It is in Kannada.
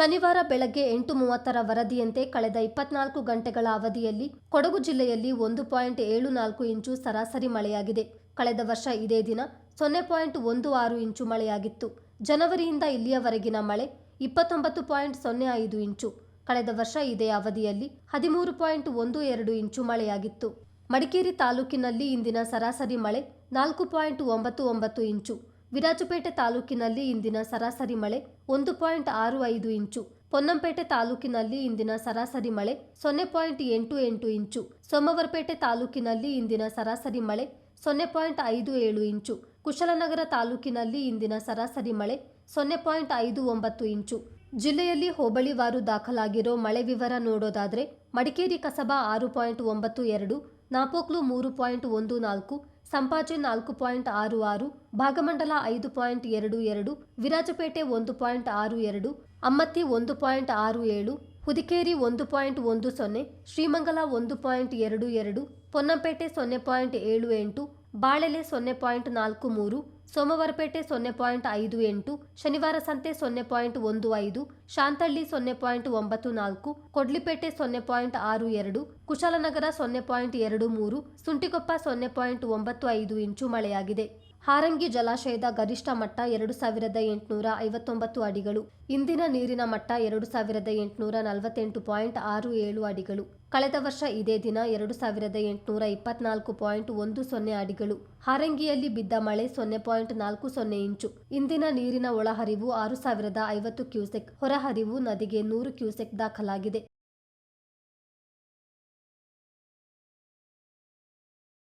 ಶನಿವಾರ ಬೆಳಗ್ಗೆ ಎಂಟು ಮೂವತ್ತರ ವರದಿಯಂತೆ ಕಳೆದ ಇಪ್ಪತ್ನಾಲ್ಕು ಗಂಟೆಗಳ ಅವಧಿಯಲ್ಲಿ ಕೊಡಗು ಜಿಲ್ಲೆಯಲ್ಲಿ ಒಂದು ಪಾಯಿಂಟ್ ಏಳು ನಾಲ್ಕು ಇಂಚು ಸರಾಸರಿ ಮಳೆಯಾಗಿದೆ. ಕಳೆದ ವರ್ಷ ಇದೇ ದಿನ ಸೊನ್ನೆ ಪಾಯಿಂಟ್ ಒಂದು ಆರು ಇಂಚು ಮಳೆಯಾಗಿತ್ತು. ಜನವರಿಯಿಂದ ಇಲ್ಲಿಯವರೆಗಿನ ಮಳೆ ಇಪ್ಪತ್ತೊಂಬತ್ತು ಪಾಯಿಂಟ್ ಸೊನ್ನೆ ಐದು ಇಂಚು. ಕಳೆದ ವರ್ಷ ಇದೇ ಅವಧಿಯಲ್ಲಿ ಹದಿಮೂರು ಪಾಯಿಂಟ್ ಒಂದು ಎರಡು ಇಂಚು ಮಳೆಯಾಗಿತ್ತು. ಮಡಿಕೇರಿ ತಾಲೂಕಿನಲ್ಲಿ ಇಂದಿನ ಸರಾಸರಿ ಮಳೆ ನಾಲ್ಕು ಪಾಯಿಂಟ್ ಒಂಬತ್ತು ಒಂಬತ್ತು ಇಂಚು. ವಿರಾಜಪೇಟೆ ತಾಲೂಕಿನಲ್ಲಿ ಇಂದಿನ ಸರಾಸರಿ ಮಳೆ ಒಂದು ಪಾಯಿಂಟ್ ಆರು ಐದು ಇಂಚು. ಪೊನ್ನಂಪೇಟೆ ತಾಲೂಕಿನಲ್ಲಿ ಇಂದಿನ ಸರಾಸರಿ ಮಳೆ ಸೊನ್ನೆ ಪಾಯಿಂಟ್ ಎಂಟು ಎಂಟು ಇಂಚು. ಸೋಮವಾರಪೇಟೆ ತಾಲೂಕಿನಲ್ಲಿ ಇಂದಿನ ಸರಾಸರಿ ಮಳೆ ಸೊನ್ನೆ ಪಾಯಿಂಟ್ ಐದು ಏಳು ಇಂಚು. ಕುಶಲನಗರ ತಾಲೂಕಿನಲ್ಲಿ ಇಂದಿನ ಸರಾಸರಿ ಮಳೆ ಸೊನ್ನೆ ಪಾಯಿಂಟ್ ಐದು ಒಂಬತ್ತು ಇಂಚು. ಜಿಲ್ಲೆಯಲ್ಲಿ ಹೋಬಳಿವಾರು ದಾಖಲಾಗಿರೋ ಮಳೆ ವಿವರ ನೋಡೋದಾದರೆ ಮಡಿಕೇರಿ ಕಸಬಾ ಆರು ಪಾಯಿಂಟ್ ಒಂಬತ್ತು ಎರಡು, ನಾಪೋಕ್ಲು ಮೂರು ಪಾಯಿಂಟ್ ಒಂದು ನಾಲ್ಕು ಸಂಪಾಜೆ ನಾಲ್ಕು ಪಾಯಿಂಟ್ ಆರು ಆರು, ಭಾಗಮಂಡಲ ಐದು ಪಾಯಿಂಟ್ ಎರಡು ಎರಡು, ವಿರಾಜಪೇಟೆ ಒಂದು ಪಾಯಿಂಟ್ ಆರು ಎರಡು, ಅಮ್ಮತ್ತಿ ಒಂದು ಪಾಯಿಂಟ್ ಆರು ಏಳು, ಹುದಿಕೇರಿ ಒಂದು ಪಾಯಿಂಟ್ ಒಂದು ಸೊನ್ನೆ, ಶ್ರೀಮಂಗಲ ಒಂದು ಪಾಯಿಂಟ್ ಎರಡು ಎರಡು, ಪೊನ್ನಂಪೇಟೆ ಸೊನ್ನೆ ಪಾಯಿಂಟ್ ಏಳು ಎಂಟು, ಬಾಳೆಲೆ ಸೊನ್ನೆ ಪಾಯಿಂಟ್ ನಾಲ್ಕು ಮೂರು ಸೋಮವಾರಪೇಟೆ ಸೊನ್ನೆ ಪಾಯಿಂಟ್ ಐದು ಎಂಟು, ಶನಿವಾರ ಸಂತೆ ಸೊನ್ನೆ ಪಾಯಿಂಟ್ ಒಂದು ಐದು, ಶಾಂತಳ್ಳಿ ಸೊನ್ನೆ ಪಾಯಿಂಟ್ ಒಂಬತ್ತು ನಾಲ್ಕು, ಕೊಡ್ಲಿಪೇಟೆ ಸೊನ್ನೆ ಪಾಯಿಂಟ್ ಆರು ಎರಡು, ಕುಶಾಲನಗರ ಸೊನ್ನೆ ಪಾಯಿಂಟ್ ಎರಡು ಮೂರು, ಸುಂಟಿಕೊಪ್ಪ ಸೊನ್ನೆ ಪಾಯಿಂಟ್ ಒಂಬತ್ತು ಐದು ಇಂಚು ಮಳೆಯಾಗಿದೆ. ಹಾರಂಗಿ ಜಲಾಶಯದ ಗರಿಷ್ಠ ಮಟ್ಟ ಎರಡು ಸಾವಿರದ ಎಂಟುನೂರ ಐವತ್ತೊಂಬತ್ತು ಅಡಿಗಳು. ಇಂದಿನ ನೀರಿನ ಮಟ್ಟ ಎರಡು ಸಾವಿರದ ಎಂಟುನೂರ ನಲವತ್ತೆಂಟು ಪಾಯಿಂಟ್ ಆರು ಏಳು ಅಡಿಗಳು. ಕಳೆದ ವರ್ಷ ಇದೇ ದಿನ ಎರಡು ಸಾವಿರದ ಎಂಟುನೂರ ಇಪ್ಪತ್ನಾಲ್ಕು ಪಾಯಿಂಟ್ ಒಂದು ಸೊನ್ನೆ ಅಡಿಗಳು. ಹಾರಂಗಿಯಲ್ಲಿ ಬಿದ್ದ ಮಳೆ ಸೊನ್ನೆ ಪಾಯಿಂಟ್ ನಾಲ್ಕು ಸೊನ್ನೆ ಇಂಚು. ಇಂದಿನ ನೀರಿನ ಒಳಹರಿವು ಆರು ಸಾವಿರದ ಐವತ್ತು ಕ್ಯೂಸೆಕ್. ಹೊರಹರಿವು ನದಿಗೆ ನೂರು ಕ್ಯೂಸೆಕ್ ದಾಖಲಾಗಿದೆ.